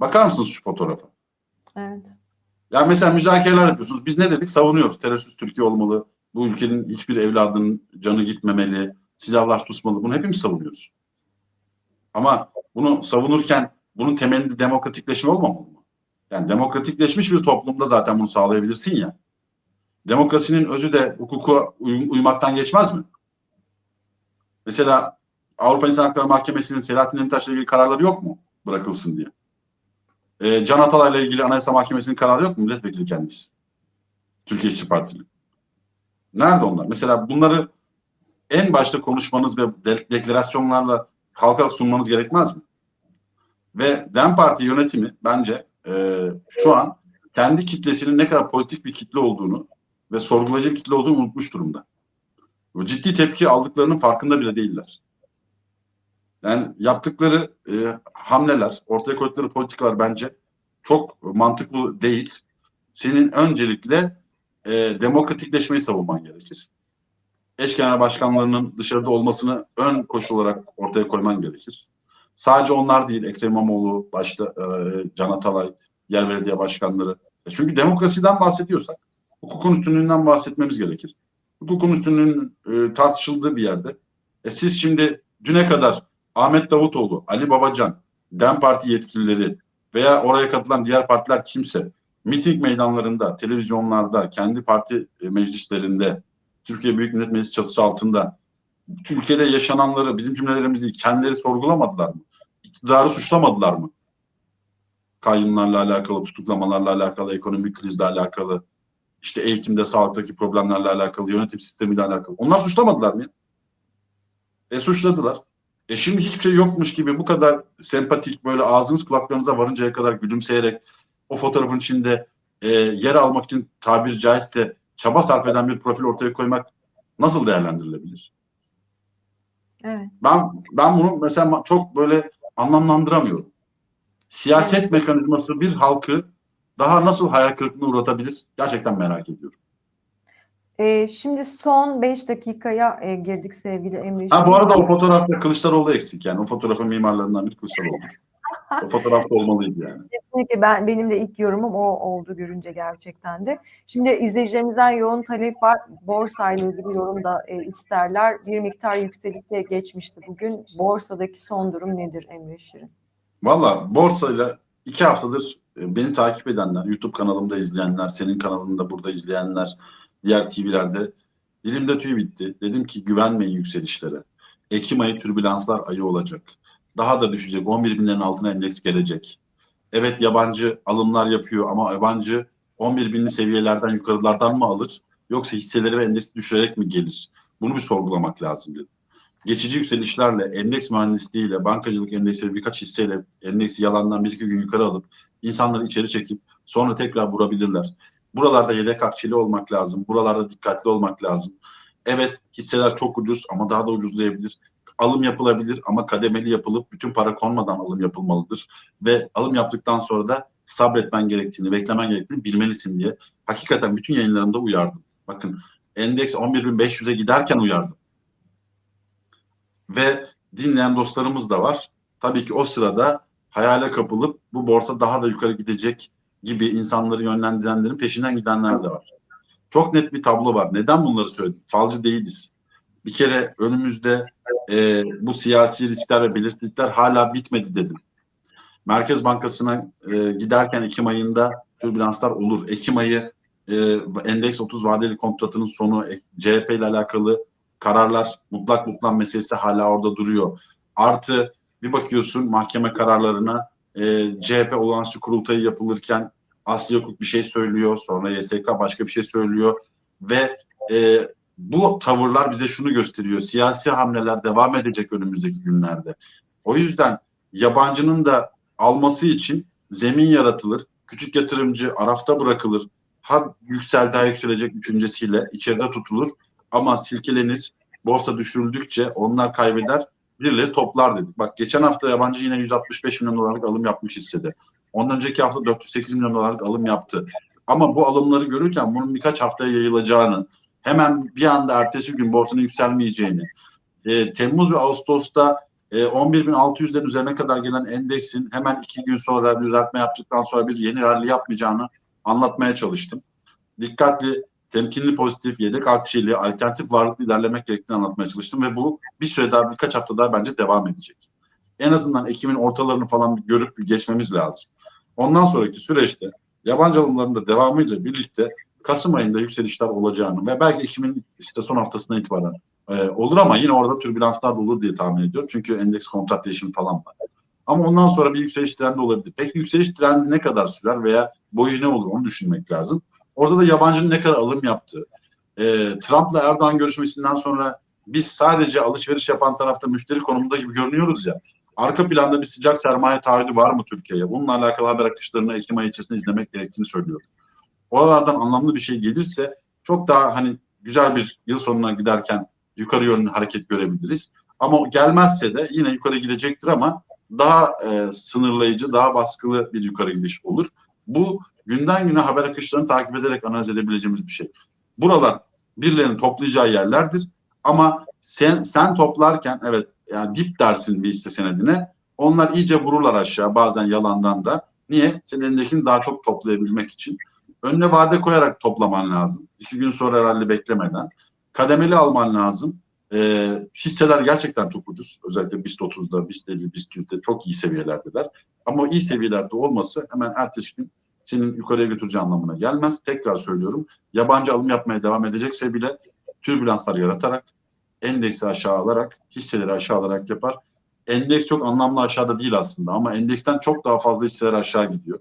Bakar mısınız şu fotoğrafa? Evet. Ya mesela müzakereler yapıyorsunuz. Biz ne dedik? Savunuyoruz. Terörsüz Türkiye olmalı. Bu ülkenin hiçbir evladının canı gitmemeli. Silahlar susmalı. Bunu hepimiz savunuyoruz. Ama bunu savunurken bunun temelinde demokratikleşme olmamalı mı? Yani demokratikleşmiş bir toplumda zaten bunu sağlayabilirsin ya. Demokrasinin özü de hukuka uy- uymaktan geçmez mi? Mesela Avrupa İnsan Hakları Mahkemesi'nin Selahattin Demirtaş'la ilgili kararları yok mu? Bırakılsın diye. Ee, Can Atalay'la ilgili Anayasa Mahkemesi'nin kararı yok mu? Milletvekili kendisi. Türkiye İşçi Partili. Nerede onlar? Mesela bunları en başta konuşmanız ve de- deklarasyonlarla halka sunmanız gerekmez mi? Ve DEM Parti yönetimi bence e, şu an kendi kitlesinin ne kadar politik bir kitle olduğunu ve sorgulayıcı bir kitle olduğunu unutmuş durumda. Ciddi tepki aldıklarının farkında bile değiller. Yani yaptıkları e, hamleler, ortaya koydukları politikalar bence çok mantıklı değil. Senin öncelikle e, demokratikleşmeyi savunman gerekir. Eş genel başkanlarının dışarıda olmasını ön koşul olarak ortaya koyman gerekir. Sadece onlar değil, Ekrem İmamoğlu, başta e, Can Atalay, yer belediye başkanları. E, çünkü demokrasiden bahsediyorsak hukukun üstünlüğünden bahsetmemiz gerekir. Hukukun üstünlüğünün e, tartışıldığı bir yerde. E, siz şimdi düne kadar Ahmet Davutoğlu, Ali Babacan, DEM Parti yetkilileri veya oraya katılan diğer partiler kimse miting meydanlarında, televizyonlarda, kendi parti e, meclislerinde, Türkiye Büyük Millet Meclisi çatısı altında Türkiye'de yaşananları, bizim cümlelerimizi kendileri sorgulamadılar mı? İktidarı suçlamadılar mı? Kayyumlarla alakalı, tutuklamalarla alakalı, ekonomik krizle alakalı, işte eğitimde, sağlıktaki problemlerle alakalı, yönetim sistemiyle alakalı. Onlar suçlamadılar mı? E suçladılar. E şimdi hiçbir şey yokmuş gibi bu kadar sempatik böyle ağzınız kulaklarınıza varıncaya kadar gülümseyerek o fotoğrafın içinde e, yer almak için tabiri caizse çaba sarf eden bir profil ortaya koymak nasıl değerlendirilebilir? Evet. Ben ben bunu mesela çok böyle anlamlandıramıyorum. Siyaset mekanizması bir halkı daha nasıl hayal kırıklığına uğratabilir? Gerçekten merak ediyorum. Ee, şimdi son 5 dakikaya e, girdik sevgili Emre. Ha bu arada o fotoğrafta Kılıçdaroğlu eksik yani. O fotoğrafın mimarlarından biri Kılıçdaroğlu'dur. o fotoğrafta olmalıydı yani. Kesinlikle ben benim de ilk yorumum o oldu görünce gerçekten de. Şimdi izleyicilerimizden yoğun talep var. Borsa ile ilgili yorum da e, isterler. Bir miktar yükselişe geçmişti bugün. Borsadaki son durum nedir Emre Şirin? Valla borsayla iki haftadır e, beni takip edenler, YouTube kanalımda izleyenler, senin kanalında burada izleyenler, diğer TV'lerde dilimde tüy bitti. Dedim ki güvenmeyin yükselişlere. Ekim ayı türbülanslar ayı olacak. Daha da düşecek. 11 binlerin altına endeks gelecek. Evet yabancı alımlar yapıyor ama yabancı 11 binli seviyelerden yukarılardan mı alır? Yoksa hisseleri ve endeksi düşürerek mi gelir? Bunu bir sorgulamak lazım dedim. Geçici yükselişlerle, endeks mühendisliğiyle, bankacılık endeksleri birkaç hisseyle endeksi yalandan bir iki gün yukarı alıp insanları içeri çekip sonra tekrar vurabilirler. Buralarda yedek akçeli olmak lazım. Buralarda dikkatli olmak lazım. Evet hisseler çok ucuz ama daha da ucuzlayabilir. Alım yapılabilir ama kademeli yapılıp bütün para konmadan alım yapılmalıdır. Ve alım yaptıktan sonra da sabretmen gerektiğini, beklemen gerektiğini bilmelisin diye hakikaten bütün yayınlarımda uyardım. Bakın endeks 11.500'e giderken uyardım. Ve dinleyen dostlarımız da var. Tabii ki o sırada hayale kapılıp bu borsa daha da yukarı gidecek gibi insanları yönlendirenlerin peşinden gidenler de var. Çok net bir tablo var. Neden bunları söyledik? Falcı değiliz. Bir kere önümüzde e, bu siyasi riskler ve belirsizlikler hala bitmedi dedim. Merkez Bankası'na e, giderken Ekim ayında türbülanslar olur. Ekim ayı e, endeks 30 vadeli kontratının sonu e, CHP ile alakalı kararlar mutlak mutlak meselesi hala orada duruyor. Artı bir bakıyorsun mahkeme kararlarına e, CHP olağanüstü kurultayı yapılırken Asya Hukuk bir şey söylüyor. Sonra YSK başka bir şey söylüyor. Ve e, bu tavırlar bize şunu gösteriyor. Siyasi hamleler devam edecek önümüzdeki günlerde. O yüzden yabancının da alması için zemin yaratılır. Küçük yatırımcı arafta bırakılır. Ha yüksel daha yükselecek düşüncesiyle içeride tutulur. Ama silkelenir. Borsa düşürüldükçe onlar kaybeder. Birileri toplar dedik. Bak geçen hafta yabancı yine 165 milyon dolarlık alım yapmış hissede. Ondan önceki hafta 408 milyon dolarlık alım yaptı. Ama bu alımları görürken bunun birkaç haftaya yayılacağını, hemen bir anda ertesi gün borsanın yükselmeyeceğini, e, Temmuz ve Ağustos'ta e, 11.600'lerin üzerine kadar gelen endeksin hemen iki gün sonra düzeltme yaptıktan sonra bir yeni rally yapmayacağını anlatmaya çalıştım. Dikkatli, temkinli pozitif, yedek akçeli, alternatif varlıklı ilerlemek gerektiğini anlatmaya çalıştım ve bu bir süre daha birkaç hafta daha bence devam edecek. En azından Ekim'in ortalarını falan görüp geçmemiz lazım. Ondan sonraki süreçte yabancı alımların da devamıyla birlikte Kasım ayında yükselişler olacağını ve belki Ekim'in işte son haftasına itibaren e, olur ama yine orada türbülanslar da olur diye tahmin ediyorum. Çünkü endeks kontrat değişimi falan var. Ama ondan sonra bir yükseliş trendi olabilir. Peki yükseliş trendi ne kadar sürer veya boyu ne olur onu düşünmek lazım. Orada da yabancının ne kadar alım yaptığı. E, Trump'la Erdoğan görüşmesinden sonra biz sadece alışveriş yapan tarafta müşteri konumunda gibi görünüyoruz ya. Arka planda bir sıcak sermaye taahhüdü var mı Türkiye'ye? Bununla alakalı haber akışlarını Ekim ayı içerisinde izlemek gerektiğini söylüyorum. Oralardan anlamlı bir şey gelirse çok daha hani güzel bir yıl sonuna giderken yukarı yönlü hareket görebiliriz. Ama gelmezse de yine yukarı gidecektir ama daha e, sınırlayıcı, daha baskılı bir yukarı gidiş olur. Bu günden güne haber akışlarını takip ederek analiz edebileceğimiz bir şey. Buralar birilerinin toplayacağı yerlerdir. Ama sen sen toplarken evet yani dip dersin bir hisse senedine. Onlar iyice vururlar aşağı bazen yalandan da. Niye? Senin elindekini daha çok toplayabilmek için. Önüne vade koyarak toplaman lazım. İki gün sonra herhalde beklemeden. Kademeli alman lazım. E, hisseler gerçekten çok ucuz. Özellikle BIST 30'da, BIST 50, BIST 100'de çok iyi seviyelerdeler. Ama iyi seviyelerde olması hemen ertesi gün senin yukarıya götüreceği anlamına gelmez. Tekrar söylüyorum. Yabancı alım yapmaya devam edecekse bile türbülanslar yaratarak, endeksi aşağı alarak, hisseleri aşağı alarak yapar. Endeks çok anlamlı aşağıda değil aslında ama endeksten çok daha fazla hisseler aşağı gidiyor.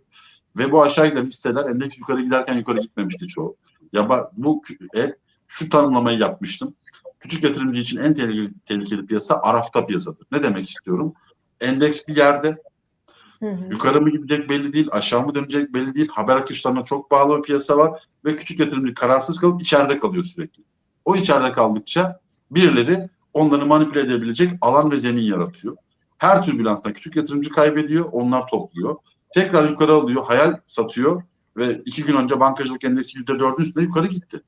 Ve bu aşağı giden hisseler endeks yukarı giderken yukarı gitmemişti çoğu. Ya bu hep şu tanımlamayı yapmıştım. Küçük yatırımcı için en tehlikeli, tehlikeli piyasa arafta piyasadır. Ne demek istiyorum? Endeks bir yerde Hı hı. yukarı mı gidecek belli değil, aşağı mı dönecek belli değil. Haber akışlarına çok bağlı bir piyasa var ve küçük yatırımcı kararsız kalıp içeride kalıyor sürekli. O içeride kaldıkça birileri onları manipüle edebilecek alan ve zemin yaratıyor. Her türbülanstan küçük yatırımcı kaybediyor, onlar topluyor. Tekrar yukarı alıyor, hayal satıyor ve iki gün önce bankacılık endeksi yüzde dördün üstüne yukarı gitti.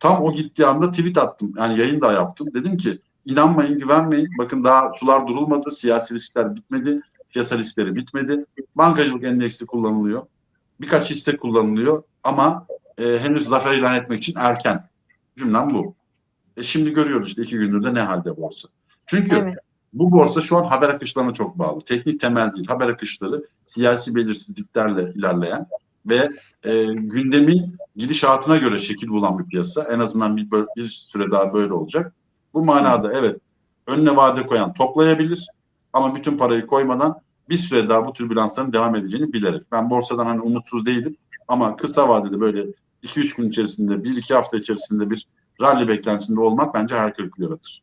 Tam o gittiği anda tweet attım. Yani yayın da yaptım. Dedim ki inanmayın, güvenmeyin. Bakın daha sular durulmadı, siyasi riskler bitmedi, piyasa riskleri bitmedi. Bankacılık endeksi kullanılıyor. Birkaç hisse kullanılıyor ama e, henüz zafer ilan etmek için erken. Cümlem bu. E, şimdi görüyoruz işte iki gündür de ne halde borsa. Çünkü Evet. bu borsa şu an haber akışlarına çok bağlı. Teknik temel değil. Haber akışları siyasi belirsizliklerle ilerleyen ve e, gündemin gidişatına göre şekil bulan bir piyasa. En azından bir, bir süre daha böyle olacak. Bu manada evet önüne vade koyan toplayabilir ama bütün parayı koymadan bir süre daha bu türbülansların devam edeceğini bilerek. Ben borsadan hani umutsuz değilim ama kısa vadede böyle 2-3 gün içerisinde, 1-2 hafta içerisinde bir rally beklentisinde olmak bence hayal kırıklığı yaratır.